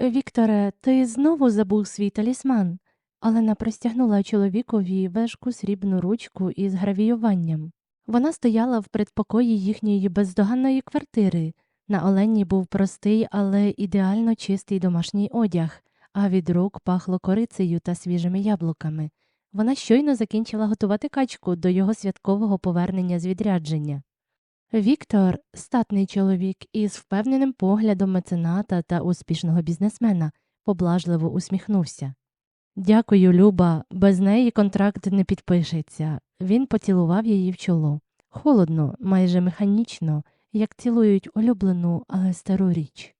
Вікторе, ти знову забув свій талісман. Олена простягнула чоловікові важку срібну ручку із гравіюванням. Вона стояла в предпокої їхньої бездоганної квартири. На Олені був простий, але ідеально чистий домашній одяг, а від рук пахло корицею та свіжими яблуками. Вона щойно закінчила готувати качку до його святкового повернення з відрядження. Віктор, статний чоловік із впевненим поглядом мецената та успішного бізнесмена, поблажливо усміхнувся. Дякую, Люба, без неї контракт не підпишеться. Він поцілував її в чоло. Холодно, майже механічно, як цілують улюблену, але стару річ.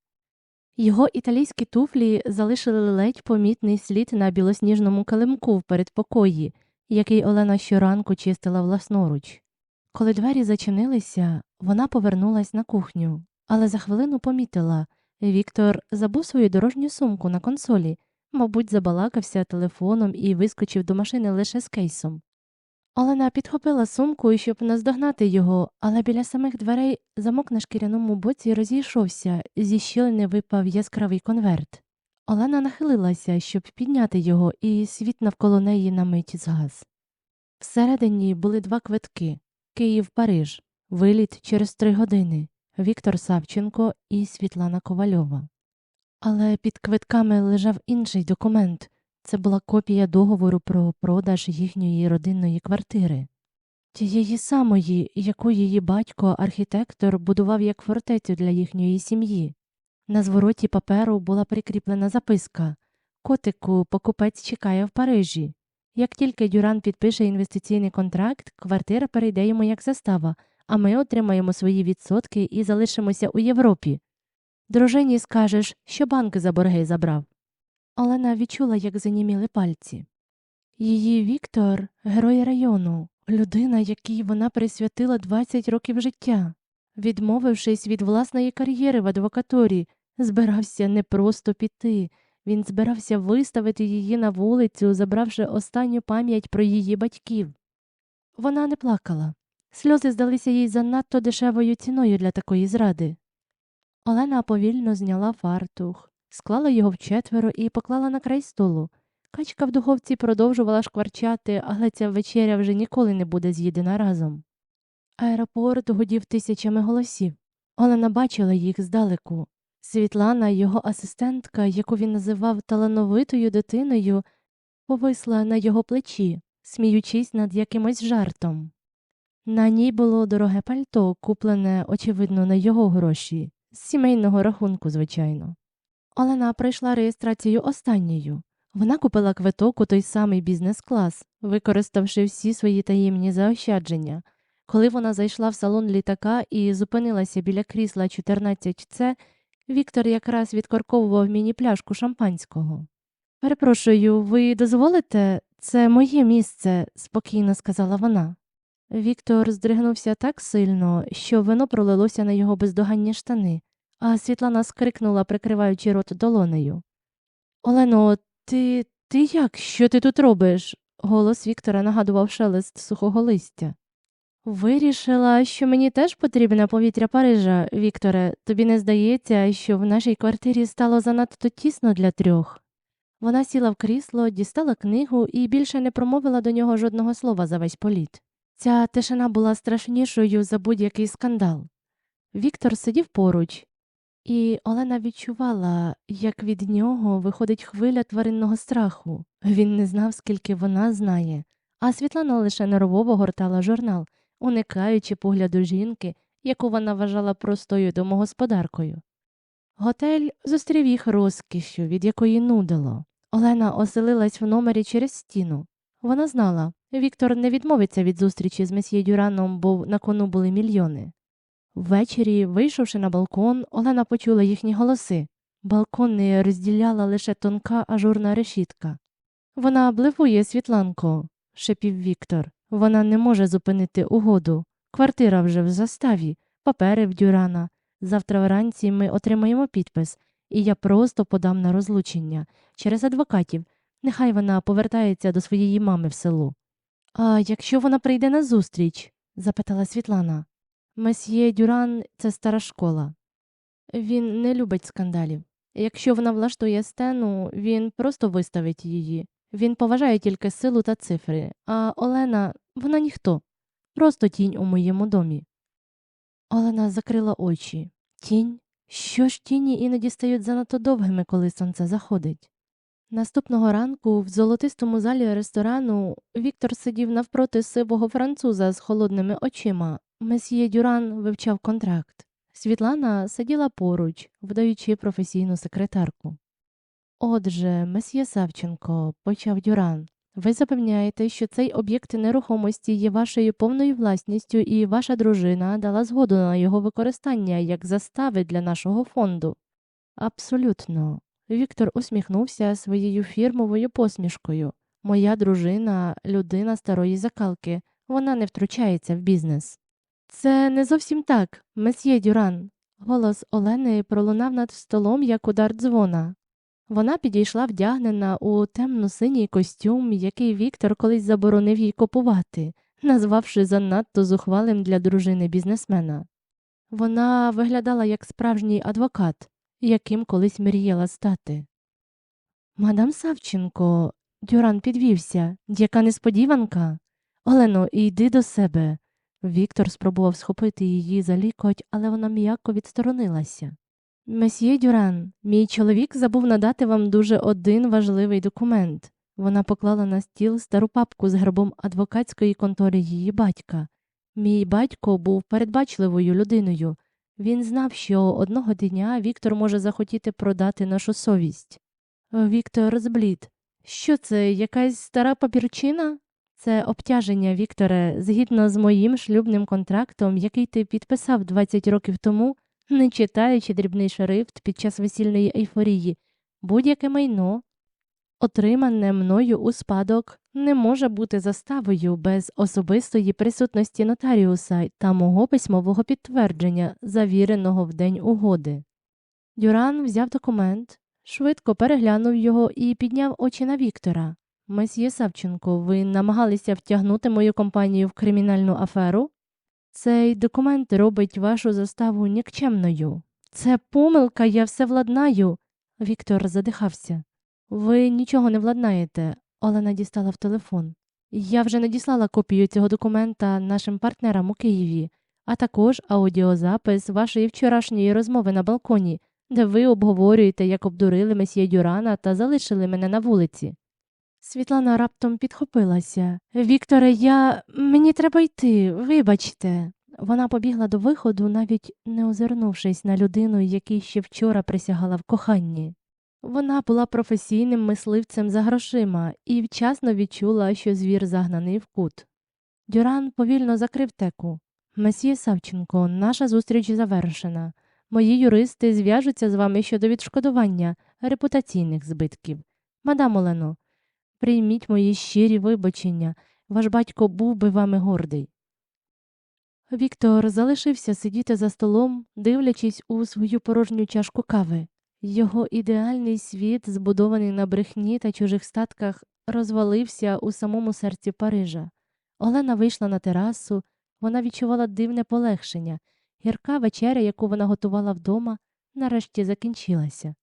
Його італійські туфлі залишили ледь помітний слід на білосніжному килимку в передпокої, який Олена щоранку чистила власноруч. Коли двері зачинилися, вона повернулась на кухню, але за хвилину помітила Віктор забув свою дорожню сумку на консолі, мабуть, забалакався телефоном і вискочив до машини лише з кейсом. Олена підхопила сумку, щоб наздогнати його, але біля самих дверей замок на шкіряному боці розійшовся, зі щілини випав яскравий конверт. Олена нахилилася, щоб підняти його, і світ навколо неї на мить згас. Всередині були два квитки Київ Париж, виліт через три години, Віктор Савченко і Світлана Ковальова. Але під квитками лежав інший документ це була копія договору про продаж їхньої родинної квартири, тієї самої, яку її батько, архітектор, будував як фортецю для їхньої сім'ї. На звороті паперу була прикріплена записка Котику, покупець чекає в Парижі. Як тільки Дюран підпише інвестиційний контракт, квартира перейде йому як застава, а ми отримаємо свої відсотки і залишимося у Європі. Дружині скажеш, що банк за борги забрав. Олена відчула, як заніміли пальці. Її Віктор герой району, людина, якій вона присвятила 20 років життя. Відмовившись від власної кар'єри в адвокатурі, збирався не просто піти, він збирався виставити її на вулицю, забравши останню пам'ять про її батьків. Вона не плакала. Сльози здалися їй занадто дешевою ціною для такої зради. Олена повільно зняла фартух, склала його вчетверо і поклала на край столу. Качка в духовці продовжувала шкварчати, але ця вечеря вже ніколи не буде з'їдена разом. Аеропорт гудів тисячами голосів. Олена бачила їх здалеку. Світлана, його асистентка, яку він називав талановитою дитиною, повисла на його плечі, сміючись над якимось жартом. На ній було дороге пальто, куплене, очевидно, на його гроші, з сімейного рахунку, звичайно. Олена пройшла реєстрацію останньою. Вона купила квиток у той самий бізнес-клас, використавши всі свої таємні заощадження. Коли вона зайшла в салон літака і зупинилася біля крісла 14С, Віктор якраз відкорковував міні-пляшку шампанського. Перепрошую, ви дозволите? Це моє місце, спокійно сказала вона. Віктор здригнувся так сильно, що вино пролилося на його бездоганні штани, а Світлана скрикнула, прикриваючи рот долонею. Олено, ти ти як? Що ти тут робиш? Голос Віктора нагадував шелест сухого листя. Вирішила, що мені теж потрібне повітря Парижа, Вікторе. Тобі не здається, що в нашій квартирі стало занадто тісно для трьох. Вона сіла в крісло, дістала книгу і більше не промовила до нього жодного слова за весь політ. Ця тишина була страшнішою за будь-який скандал. Віктор сидів поруч, і Олена відчувала, як від нього виходить хвиля тваринного страху. Він не знав, скільки вона знає, а Світлана лише нервово гортала журнал, уникаючи погляду жінки, яку вона вважала простою домогосподаркою. Готель зустрів їх розкішю, від якої нудило. Олена оселилась в номері через стіну. Вона знала, Віктор не відмовиться від зустрічі з месьє Дюраном, бо на кону були мільйони. Ввечері, вийшовши на балкон, Олена почула їхні голоси. Балкон не розділяла лише тонка ажурна решітка. Вона блефує Світланко, шепів Віктор. Вона не може зупинити угоду. Квартира вже в заставі, папери в Дюрана. Завтра вранці ми отримаємо підпис, і я просто подам на розлучення через адвокатів. Нехай вона повертається до своєї мами в село. А якщо вона прийде на зустріч? запитала Світлана. Месьє Дюран це стара школа. Він не любить скандалів. Якщо вона влаштує стену, він просто виставить її. Він поважає тільки силу та цифри, а Олена вона ніхто, просто тінь у моєму домі. Олена закрила очі. Тінь? Що ж тіні іноді стають занадто довгими, коли сонце заходить? Наступного ранку в золотистому залі ресторану Віктор сидів навпроти сивого француза з холодними очима. Месьє Дюран вивчав контракт. Світлана сиділа поруч, вдаючи професійну секретарку. Отже, месьє Савченко, почав Дюран, ви запевняєте, що цей об'єкт нерухомості є вашою повною власністю, і ваша дружина дала згоду на його використання як застави для нашого фонду. Абсолютно. Віктор усміхнувся своєю фірмовою посмішкою. Моя дружина людина старої закалки, вона не втручається в бізнес. Це не зовсім так, месьє Дюран. Голос Олени пролунав над столом, як удар дзвона. Вона підійшла вдягнена у темно-синій костюм, який Віктор колись заборонив їй купувати, назвавши занадто зухвалим для дружини бізнесмена. Вона виглядала як справжній адвокат, яким колись мріяла стати. Мадам Савченко, Дюран підвівся. Яка несподіванка. Олено, йди до себе. Віктор спробував схопити її за лікоть, але вона м'яко відсторонилася. Месьє Дюран, мій чоловік забув надати вам дуже один важливий документ. Вона поклала на стіл стару папку з гербом адвокатської контори її батька. Мій батько був передбачливою людиною. Він знав, що одного дня Віктор може захотіти продати нашу совість. Віктор зблід. Що це, якась стара папірчина? Це обтяження, Вікторе, згідно з моїм шлюбним контрактом, який ти підписав 20 років тому, не читаючи дрібний шрифт під час весільної ейфорії, будь-яке майно, отримане мною у спадок, не може бути заставою без особистої присутності нотаріуса та мого письмового підтвердження, завіреного в день угоди. Дюран взяв документ, швидко переглянув його і підняв очі на Віктора. Месьє Савченко, ви намагалися втягнути мою компанію в кримінальну аферу? Цей документ робить вашу заставу нікчемною. Це помилка, я все владнаю. Віктор задихався. Ви нічого не владнаєте, Олена дістала в телефон. Я вже надіслала копію цього документа нашим партнерам у Києві, а також аудіозапис вашої вчорашньої розмови на балконі, де ви обговорюєте, як обдурили месьє Дюрана та залишили мене на вулиці. Світлана раптом підхопилася. Вікторе, я. мені треба йти, вибачте. Вона побігла до виходу, навіть не озирнувшись на людину, якій ще вчора присягала в коханні. Вона була професійним мисливцем за грошима і вчасно відчула, що звір загнаний в кут. Дюран повільно закрив теку. Месьє Савченко, наша зустріч завершена. Мої юристи зв'яжуться з вами щодо відшкодування репутаційних збитків. Мадам Олено, прийміть мої щирі вибачення, ваш батько був би вами гордий. Віктор залишився сидіти за столом, дивлячись у свою порожню чашку кави. Його ідеальний світ, збудований на брехні та чужих статках, розвалився у самому серці Парижа. Олена вийшла на терасу, вона відчувала дивне полегшення. Гірка вечеря, яку вона готувала вдома, нарешті закінчилася.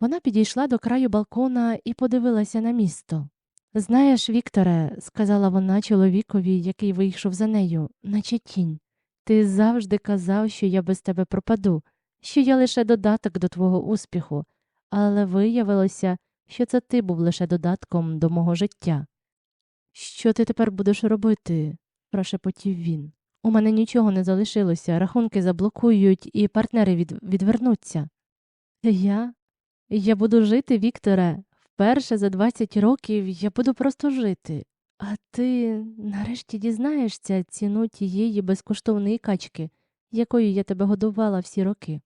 Вона підійшла до краю балкона і подивилася на місто. Знаєш, Вікторе, сказала вона чоловікові, який вийшов за нею, наче тінь, ти завжди казав, що я без тебе пропаду, що я лише додаток до твого успіху, але виявилося, що це ти був лише додатком до мого життя. Що ти тепер будеш робити? прошепотів він. У мене нічого не залишилося, рахунки заблокують і партнери від... відвернуться. Я? Я буду жити, Вікторе. Вперше за 20 років я буду просто жити. А ти нарешті дізнаєшся ціну тієї безкоштовної качки, якою я тебе годувала всі роки.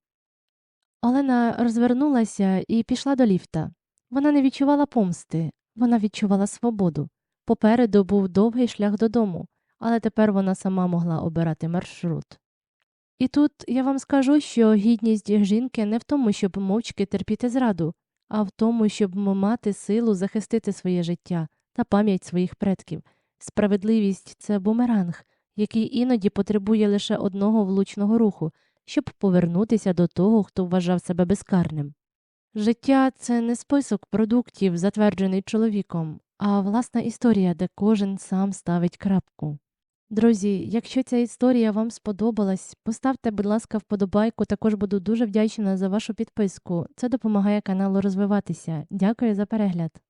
Олена розвернулася і пішла до ліфта. Вона не відчувала помсти, вона відчувала свободу. Попереду був довгий шлях додому, але тепер вона сама могла обирати маршрут. І тут я вам скажу, що гідність жінки не в тому, щоб мовчки терпіти зраду, а в тому, щоб мати силу захистити своє життя та пам'ять своїх предків. Справедливість це бумеранг, який іноді потребує лише одного влучного руху, щоб повернутися до того, хто вважав себе безкарним. Життя це не список продуктів, затверджений чоловіком, а власна історія, де кожен сам ставить крапку. Друзі, якщо ця історія вам сподобалась, поставте, будь ласка, вподобайку. Також буду дуже вдячна за вашу підписку. Це допомагає каналу розвиватися. Дякую за перегляд.